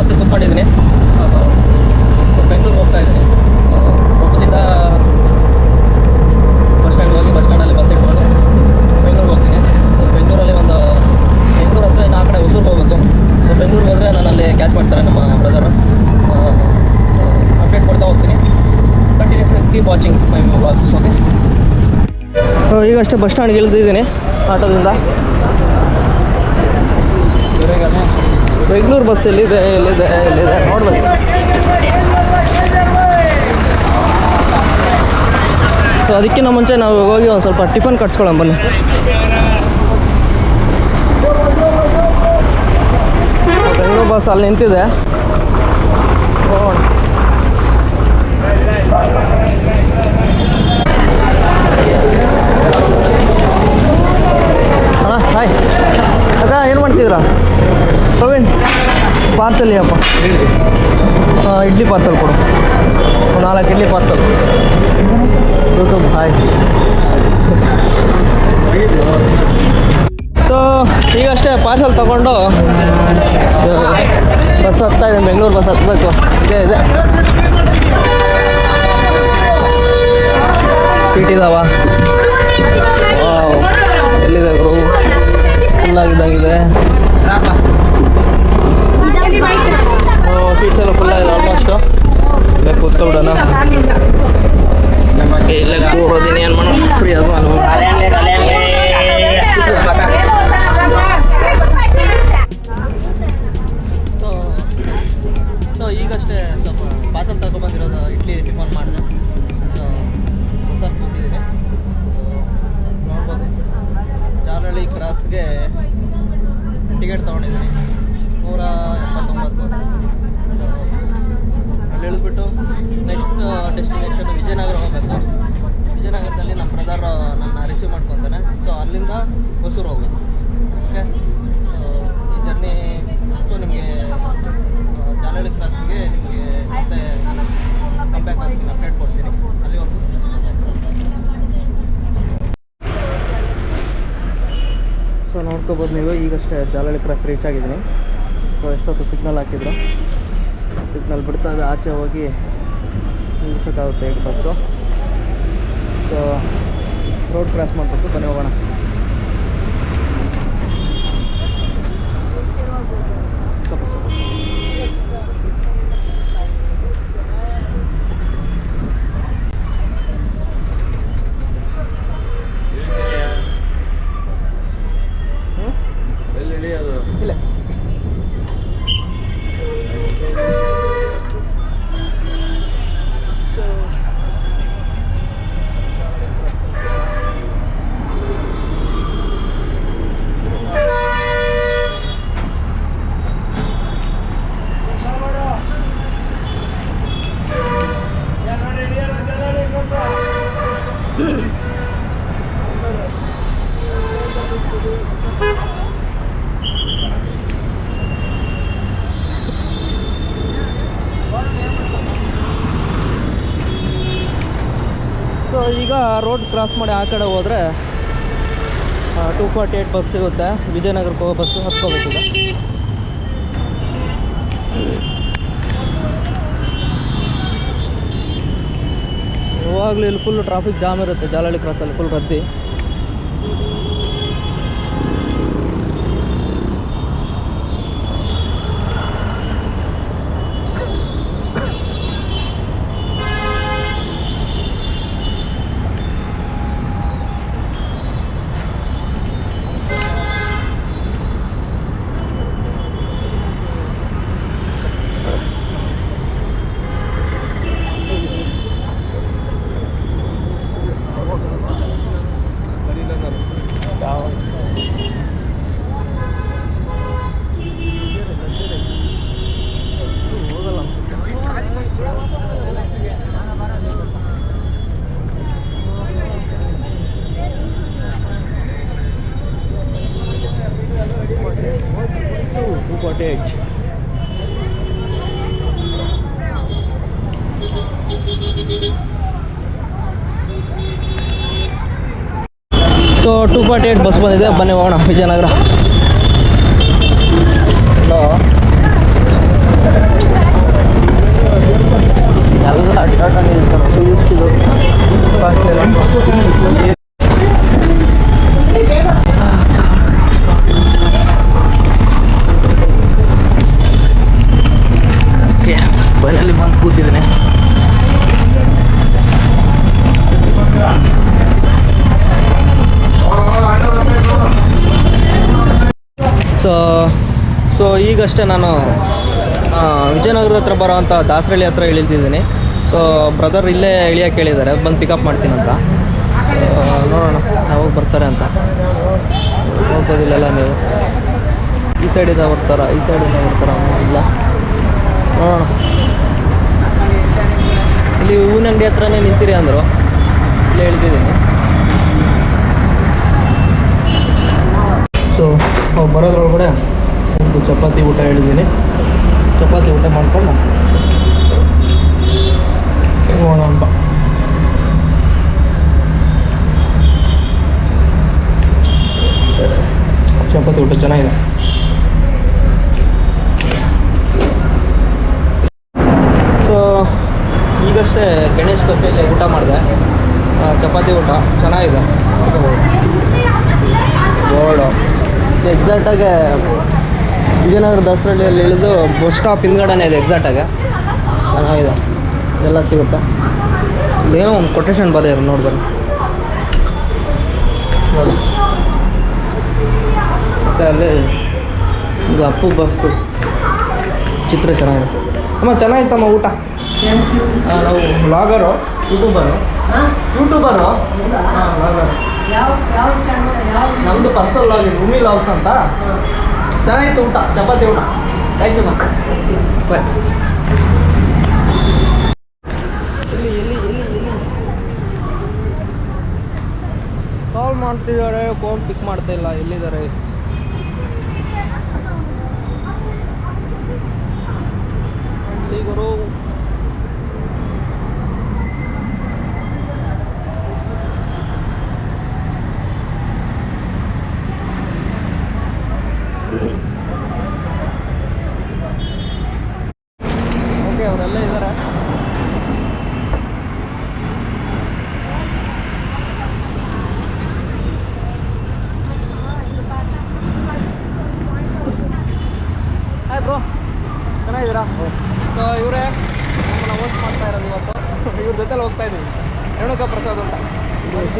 ಹತ್ರ ಕೂತ್ಕೊಂಡಿದ್ದೀನಿ. ಬೆಂಗಳೂರು ಹೋಗ್ತಾ ಇದ್ದೀನಿ. ಕೊಪ್ಪದಿಂದ ಬಸ್ ಸ್ಟ್ಯಾಂಡ್ ಹೋಗಿ ಬಸ್ ಸ್ಟ್ಯಾಂಡಲ್ಲಿ ಬಸ್ ಇಟ್ಕೊಂಡು ಬೆಂಗಳೂರಿಗೆ ಹೋಗ್ತೀನಿ. ಬೆಂಗಳೂರಲ್ಲಿ ಒಂದು, ಬೆಂಗಳೂರು ಹತ್ರ ಇನ್ನು ಕಡೆ ಹೊಸೂರು ಹೋಗ್ಬೇಕು. ಸೊ ಬೆಂಗಳೂರಿಗೆ ಹೋದರೆ ನನ್ನಲ್ಲಿ ಕ್ಯಾಚ್ ಮಾಡ್ತಾರೆ ನಮ್ಮ ಬ್ರದರು ಅಪ್ಡೇಟ್ ಕೊಡ್ತಾ ಹೋಗ್ತೀನಿ. Continues keep watching my vlogs okay ಈಗಷ್ಟೇ ಬಸ್ ಸ್ಟ್ಯಾಂಡ್ಗೆ ಇಳಿದಿದ್ದೀನಿ ಆಟೋದಿಂದ. ಬೆಂಗಳೂರು ಬಸ್ ಎಲ್ಲಿದೆ ಎಲ್ಲಿದೆ ಎಲ್ಲಿದೆ? ನೋಡ್ಬೇಕು ಸೊ ಅದಕ್ಕಿಂತ ಮುಂಚೆ ನಾವು ಹೋಗಿ ಒಂದು ಸ್ವಲ್ಪ ಟಿಫನ್ ಕಟ್ಸ್ಕೊಳ್ಳೋಣ, ಬನ್ನಿ. ಬೆಂಗಳೂರು ಬಸ್ ಅಲ್ಲಿ ನಿಂತಿದೆ. ಪಾರ್ಸಲ್ ಅಪ್ಪ. ಇಡ್ಲಿ ಪಾರ್ಸಲ್ ಕೊಡು. ನಾಲ್ಕು idli parcel. YouTube hi so ಈಗಷ್ಟೇ ಪಾರ್ಸಲ್ ತಗೊಂಡು ಬಸ್ ಹತ್ತಾ ಇದೆ ಬೆಂಗಳೂರು ಬಸ್ ಹತ್ತಬೇಕು ಇದೆ ಇದೆ. ಸೀಟ್ ಇದಾವ. ಸೊ ಸೊ ಈಗಷ್ಟೇ ಸ್ವಲ್ಪ ಪಾರ್ಸಲ್ ತಗೊಂಬಂದಿರೋದು ಇಡ್ಲಿ ಟಿಫನ್ ಮಾಡಿದೆ. ಸೊ ಹೊಸ ಕೂತಿದ್ದೀನಿ ನೋಡ್ಬೋದು. ಜಾಲಹಳ್ಳಿ ಕ್ರಾಸ್ಗೆ ಟಿಕೆಟ್ ತೊಗೊಂಡಿದ್ದೀನಿ. ನೂರ ಎಪ್ಪತ್ತೊಂಬತ್ತು ಅಲ್ಲಿ ಇಳಿದ್ಬಿಟ್ಟು ನೆಕ್ಸ್ಟ್ ಡೆಸ್ಟಿನೇಷನ್ ವಿಜಯನಗರ ಹೋಗಬೇಕು. ವಿಜಯನಗರದಲ್ಲಿ ನಮ್ಮ ಬ್ರದರ್ ನನ್ನ ರಿಸೀವ್ ಮಾಡ್ಕೊತಾನೆ. ಸೊ ಅಲ್ಲಿಂದ ಹೊಸೂರು ಹೋಗೋದು ಓಕೆ ಸೊ ಈ ಜರ್ನಿ ಸೊ ನಿಮಗೆ ಜಾಲಹಳ್ಳಿ ಕ್ರಾಸ್ಗೆ ನಿಮಗೆ ಮತ್ತೆ ಕಂಬ್ಯಾಕ್ ಆಗ್ತೀನಿ ಅಪ್ಡೇಟ್ ಕೊಡ್ತೀನಿ ಅಲ್ಲಿ ಒಂದು ಸೊ ನೋಡ್ಕೋಬೋದು ನೀವು. ಈಗಷ್ಟೇ ಜಾಲಹಳ್ಳಿ ಕ್ರಾಸ್ ರೀಚ್ ಆಗಿದ್ದೀನಿ. ಸೊ ಎಷ್ಟೊತ್ತು ಸಿಗ್ನಲ್ ಹಾಕಿದ್ರು? ಸಿಗ್ನಲ್ ಬಿಡ್ತಾ ಇದೆ. ಆಚೆ ಹೋಗಿ ನಿಲ್ಲಿಸೋಕ್ಕಾಗುತ್ತೆ ಈಗ ಬಸ್ಸು ಸೊ ರೋಡ್ ಕ್ರಾಸ್ ಮಾಡಿಬಿಟ್ಟು ಬನ್ನಿ ಹೋಗೋಣ ಸ್ವಲ್ಪ ಸ್ವಲ್ಪ ಹ್ಞೂ ಇಲ್ಲ ಸೊ ಸೊ ಈಗ ರೋಡ್ ಕ್ರಾಸ್ ಮಾಡಿ ಆ ಕಡೆ ಹೋದರೆ ಟೂ ಫಾರ್ಟಿ ಏಯ್ಟ್ ಬಸ್ ಸಿಗುತ್ತೆ. ವಿಜಯನಗರಕ್ಕೆ ಹೋಗೋ ಬಸ್ಸು ಹತ್ಕೋಬೇಕೀಗ ಯಾವಾಗಲೂ ಇಲ್ಲಿ ಫುಲ್ ಟ್ರಾಫಿಕ್ ಜಾಮ್ ಇರುತ್ತೆ. ಜಾಲಹಳ್ಳಿ ಕ್ರಾಸಲ್ಲಿ ಫುಲ್ ರದ್ದಿ ಹೋಗಲ್ಲ two forty eight so two forty eight bus ಬಂದಿದೆ. ಬನ್ನಿ ಹೋಗೋಣ. ವಿಜಯನಗರ. ಈಗಷ್ಟೇ ನಾನು ವಿಜಯನಗರದ ಹತ್ರ ಬರೋವಂಥ ದಾಸರಳ್ಳಿ ಹತ್ರ ಇಳಿದಿದ್ದೀನಿ. ಸೊ ಬ್ರದರ್ ಇಲ್ಲೇ ಇಳಿಯೋಕೆ ಹೇಳಿದ್ದಾರೆ. ಬಂದು ಪಿಕಪ್ ಮಾಡ್ತೀನಿ ಅಂತ. ಆ, ನೋಡೋಣ ಯಾವಾಗ ಬರ್ತಾರೆ ಅಂತ. ಹೋಗೋದಿಲ್ಲಲ್ಲ ನೀವು? ಈ ಸೈಡಿಂದ ಬರ್ತಾರ? ಈ ಸೈಡಿಂದ ಬರ್ತಾರ? ಇಲ್ಲ. ನೋಡೋಣ. ಇಲ್ಲಿ ಹೂವಿನ ಅಂಗಡಿ ಹತ್ರನೇ ನಿಂತೀರಿ ಅಂದರು. ಇಲ್ಲೇ ಇಳಿದಿದ್ದೀನಿ. ಸೊ ಬರೋದ್ರೊಳಗಡೆ ಒಂದು ಚಪಾತಿ ಊಟ ಹೇಳಿದ್ದೀನಿ. ಚಪಾತಿ ಊಟ ಮಾಡ್ಕೊಂಡು ಹೋಗೋಣ ಚಪಾತಿ ಊಟ ಚೆನ್ನಾಗಿದೆ. ಸೊ ಈಗಷ್ಟೇ ಗಣೇಶ್ ಕಪ್ಪೆಯಲ್ಲಿ ಊಟ ಮಾಡಿದೆ. ಚಪಾತಿ ಊಟ ಚೆನ್ನಾಗಿದೆ. ಬೋರ್ಡು ಎಕ್ಸಾಕ್ಟಾಗಿ ವಿಜಯನಗರ ದಸರಳ್ಳಿಯಲ್ಲಿ ಇಳಿದು ಬಸ್ ಸ್ಟಾಪ್ ಹಿಂದ್ಗಡೆನೇ ಇದೆ ಎಕ್ಸಾಕ್ಟಾಗಿ ಚೆನ್ನಾಗಿದೆ ಎಲ್ಲ ಸಿಗುತ್ತೆ. ಇಲ್ಲೇನೋ ಒಂದು ಕೊಟೇಶನ್ ಬರೆಯೋರು ನೋಡ್ಬನ್ನಿ ನೋಡಿ. ಮತ್ತು ಅಲ್ಲಿ ಇದು ಅಪ್ಪು ಬಸ್ಸು ಚಿತ್ರ ಚೆನ್ನಾಗಿದೆ. ಅಮ್ಮ ಚೆನ್ನಾಗಿತ್ತಮ್ಮ ಊಟ. ನಾವು ಬ್ಲಾಗರು ಯೂಟ್ಯೂಬರು ಯೂಟ್ಯೂಬರು ಹಾಂ ವ್ಲಾಗರು ನಮ್ಮದು ಪರ್ಸನಲ್ ಲಾಗಿ ರೂಮಿ ಲಾಗ್ಸ್ ಅಂತ. ಚೆನ್ನಾಗಿತ್ತು ಊಟ ಚಪಾತಿ ಊಟ. ಥ್ಯಾಂಕ್ ಯು ಮ್ಯಾಮ್ ಬಾಯ್ ಎಲ್ಲಿ ಎಲ್ಲಿ ಎಲ್ಲಿ ಎಲ್ಲಿ ಕಾಲ್ ಮಾಡ್ತಿದ್ದಾರೆ ಫೋನ್ ಪಿಕ್ ಮಾಡ್ತಾ ಇಲ್ಲ ಎಲ್ಲಿದ್ದಾರೆ?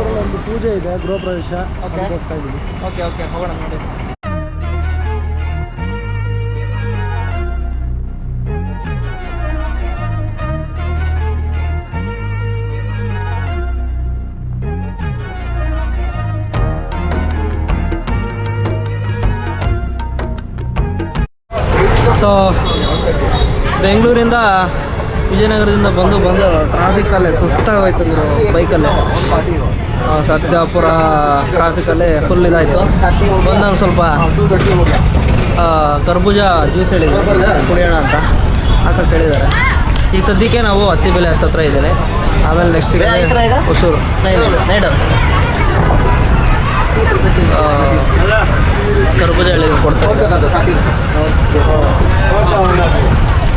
ಮೈಸೂರಲ್ಲಿ ಒಂದು ಪೂಜೆ ಇದೆ ಗೃಹ ಪ್ರವೇಶ ಹೋಗ್ತಾ ಇದ್ದೀವಿ. ಓಕೆ ಓಕೆ ಹೋಗೋಣ ನೋಡಿ. ಸೊ ಬೆಂಗಳೂರಿಂದ ವಿಜಯನಗರದಿಂದ ಬಂದು ಬಂದು ಟ್ರಾಫಿಕಲ್ಲೇ ಸುಸ್ತಾಗೋಯ್ತು ಬೈಕಲ್ಲೇ ಆ, ಸತ್ಯಾಪುರ ಟ್ರಾಫಿಕಲ್ಲೇ ಫುಲ್ ಇದಾಯಿತು. ಬಂದಾಗ ಸ್ವಲ್ಪ ಕರ್ಬೂಜ ಜ್ಯೂಸ್ ಹೇಳಿದ್ರು. ಕುಡಿಯೋಣ ಅಂತ. ಹಾಕಕ್ಕೆ ಕೇಳಿದ್ದಾರೆ. ಈಗ ಸದ್ಯಕ್ಕೆ ನಾವು ಹತ್ತಿ ಬೆಲೆ ಹತ್ತತ್ರ ಇದ್ದೇನೆ. ಆಮೇಲೆ ನೆಕ್ಸ್ಟ್ ಹೊಸೂರು ಕರ್ಬೂಜ ಹೇಳಿದ್ರು ಕೊಡ್ತಾರೆ.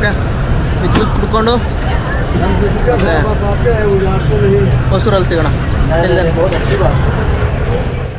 ¿Qué es ¿Qué es ¿Qué es ¿Qué es.